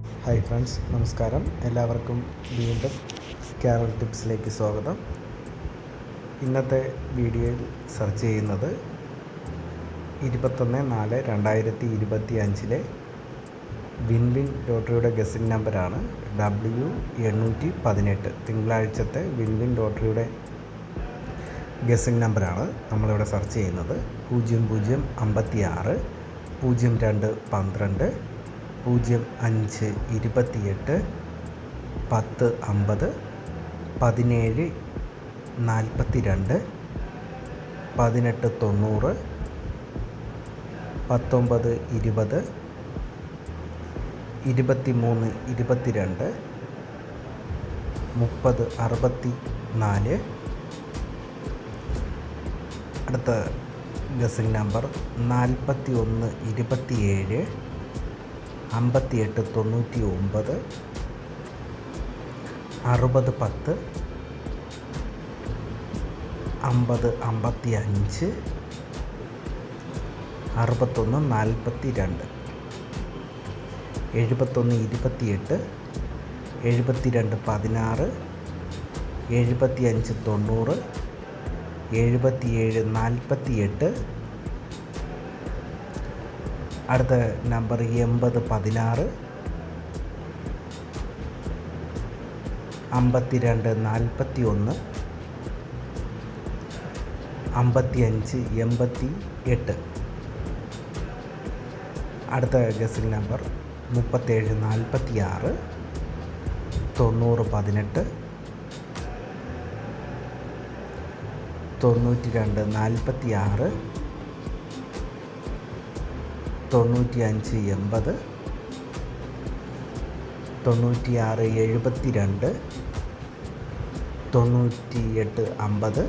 Hi friends നമസ്കാരം. എല്ലാവർക്കും വീണ്ടും ക്യാരൽ ടിപ്സിലേക്ക് സ്വാഗതം. ഇന്നത്തെ വീഡിയോയിൽ സെർച്ച് ചെയ്യുന്നത് ഇരുപത്തൊന്ന് നാല് രണ്ടായിരത്തി ഇരുപത്തി അഞ്ചിലെ വിൻ വിൻ ലോട്ടറിയുടെ ഗസിംഗ് നമ്പറാണ് ഡബ്ല്യു എണ്ണൂറ്റി പതിനെട്ട് തിങ്കളാഴ്ചത്തെ വിൻ വിൻ ലോട്ടറിയുടെ ഗസിംഗ് നമ്പറാണ് നമ്മളിവിടെ സെർച്ച് ചെയ്യുന്നത്. പൂജ്യം പൂജ്യം അമ്പത്തി ആറ് പൂജ്യം രണ്ട് പന്ത്രണ്ട് പൂജ്യം അഞ്ച് ഇരുപത്തിയെട്ട് പത്ത് അമ്പത് പതിനേഴ് നാൽപ്പത്തി രണ്ട് പതിനെട്ട് തൊണ്ണൂറ് പത്തൊമ്പത് ഇരുപത് ഇരുപത്തി മൂന്ന് ഇരുപത്തിരണ്ട് മുപ്പത് അറുപത്തി നാല് അടുത്ത ഗസിംഗ് നമ്പർ നാൽപ്പത്തി ഒന്ന് ഇരുപത്തിയേഴ്. അമ്പത്തിയെട്ട് തൊണ്ണൂറ്റി ഒമ്പത് അറുപത് പത്ത് അമ്പത് അമ്പത്തി അഞ്ച് അറുപത്തൊന്ന് നാൽപ്പത്തി രണ്ട് എഴുപത്തൊന്ന് ഇരുപത്തിയെട്ട് എഴുപത്തിരണ്ട് പതിനാറ് എഴുപത്തി അഞ്ച് തൊണ്ണൂറ് എഴുപത്തിയേഴ് നാൽപ്പത്തിയെട്ട് അടുത്ത നമ്പർ എൺപത് പതിനാറ്. അമ്പത്തിരണ്ട് നാൽപ്പത്തി ഒന്ന് അമ്പത്തി അഞ്ച് എൺപത്തി എട്ട് അടുത്ത ഗസിൽ നമ്പർ മുപ്പത്തേഴ് നാൽപ്പത്തി ആറ് തൊണ്ണൂറ് പതിനെട്ട്. തൊണ്ണൂറ്റി രണ്ട് നാൽപ്പത്തി ആറ് തൊണ്ണൂറ്റി അഞ്ച് എൺപത് തൊണ്ണൂറ്റി ആറ് എഴുപത്തി രണ്ട് തൊണ്ണൂറ്റി എട്ട് അമ്പത്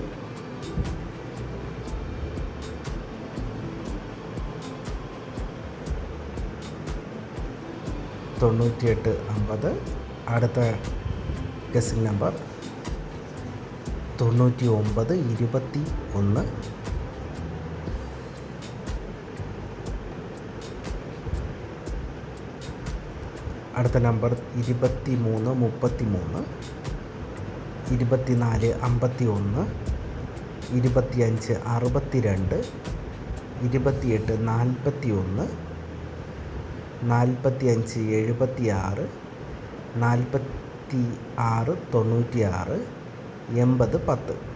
തൊണ്ണൂറ്റിയെട്ട് അമ്പത്. അടുത്ത ഗസിംഗ് നമ്പർ തൊണ്ണൂറ്റി ഒമ്പത് ഇരുപത്തി ഒന്ന് അടുത്ത നമ്പർ ഇരുപത്തി മൂന്ന് മുപ്പത്തി മൂന്ന് ഇരുപത്തി നാല് അമ്പത്തി ഒന്ന് ഇരുപത്തിയഞ്ച് അറുപത്തി രണ്ട് ഇരുപത്തിയെട്ട് നാൽപ്പത്തി ഒന്ന് നാൽപ്പത്തി അഞ്ച് എഴുപത്തി ആറ് നാൽപ്പത്തി ആറ് തൊണ്ണൂറ്റി ആറ് എൺപത് പത്ത്.